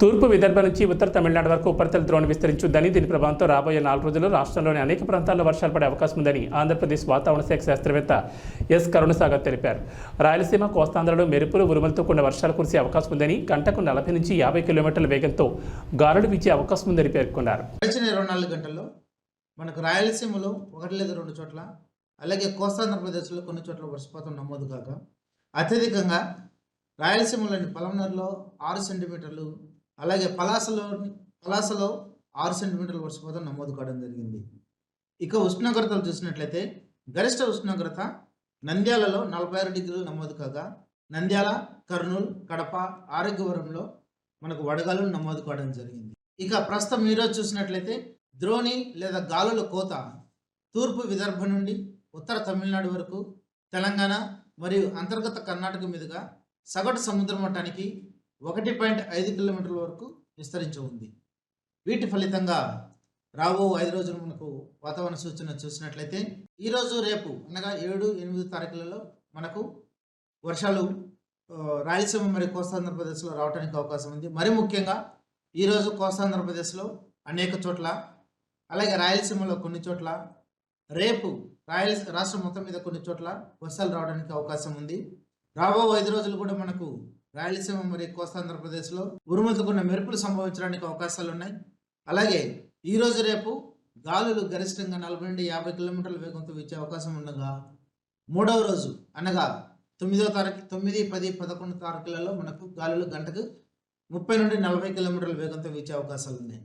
తూర్పు విదర్భ నుంచి ఉత్తర తమిళనాడు వరకు ఉపరితల ద్రోణి విస్తరించుద్దని దీని ప్రభావంతో రాబోయే నాలుగు రోజుల్లో రాష్ట్రంలోని అనేక ప్రాంతాల్లో వర్షాలు పడే అవకాశం ఉందని ఆంధ్రప్రదేశ్ వాతావరణ శాఖ శాస్త్రవేత్త ఎస్ కరుణసాగర్ తెలిపారు. రాయలసీమ కోస్తాంధ్రలో మెరుపులు ఉరుములతో కూడిన వర్షాలు కురిసే అవకాశం ఉందని గంటకు నలభై నుంచి యాభై కిలోమీటర్ల వేగంతో గాలులు వీచే అవకాశం ఉందని పేర్కొన్నారు. గడిచిన ఇరవై నాలుగు గంటల్లో మనకు రాయలసీమలో ఒకటి లేదా రెండు చోట్ల అలాగే కోస్తాంధ్రప్రదేశ్లో కొన్ని చోట్ల వర్షపాతం నమోదు కాగా అత్యధికంగా రాయలసీమలోని పలమనేరులో ఆరు సెంటీమీటర్లు అలాగే పలాసలో పలాసలో ఆరు సెంటీమీటర్ల వర్షపాతం నమోదు కావడం జరిగింది. ఇక ఉష్ణోగ్రతలు చూసినట్లయితే గరిష్ట ఉష్ణోగ్రత నంద్యాలలో నలభై ఆరు డిగ్రీలు నమోదు కాగా నంద్యాల కర్నూలు కడప ఆరోగ్యవరంలో మనకు వడగాలు నమోదు కావడం జరిగింది. ఇక ప్రస్తుతం ఈరోజు చూసినట్లయితే ద్రోణి లేదా గాలుల కోత తూర్పు విదర్భ నుండి ఉత్తర తమిళనాడు వరకు తెలంగాణ మరియు అంతర్గత కర్ణాటక మీదుగా సగటు సముద్ర మట్టానికి ఒకటి పాయింట్ ఐదు కిలోమీటర్ల వరకు విస్తరించి ఉంది. వీటి ఫలితంగా రాబో ఐదు రోజులు మనకు వాతావరణ సూచన చూసినట్లయితే ఈరోజు రేపు అనగా ఏడు ఎనిమిది తారీఖులలో మనకు వర్షాలు రాయలసీమ మరియు కోస్తాంధ్రప్రదేశ్లో రావడానికి అవకాశం ఉంది. మరి ముఖ్యంగా ఈరోజు కోస్తాంధ్రప్రదేశ్లో అనేక చోట్ల అలాగే రాయలసీమలో కొన్ని చోట్ల రేపు రాయల రాష్ట్రం మొత్తం మీద కొన్ని చోట్ల వర్షాలు రావడానికి అవకాశం ఉంది. రాబో ఐదు రోజులు కూడా మనకు రాయలసీమ మరియు కోస్తాంధ్రప్రదేశ్లో ఉరుములతో మెరుపులు సంభవించడానికి అవకాశాలు ఉన్నాయి అలాగే ఈరోజు రేపు గాలులు గరిష్టంగా నలభై నుండి యాభై కిలోమీటర్ల వేగంతో వచ్చే అవకాశం ఉండగా మూడవ రోజు అనగా తొమ్మిదో తారీఖు తొమ్మిది పది పదకొండు తారీఖులలో మనకు గాలులు గంటకు ముప్పై నుండి నలభై కిలోమీటర్ల వేగంతో వీచే అవకాశాలు ఉన్నాయి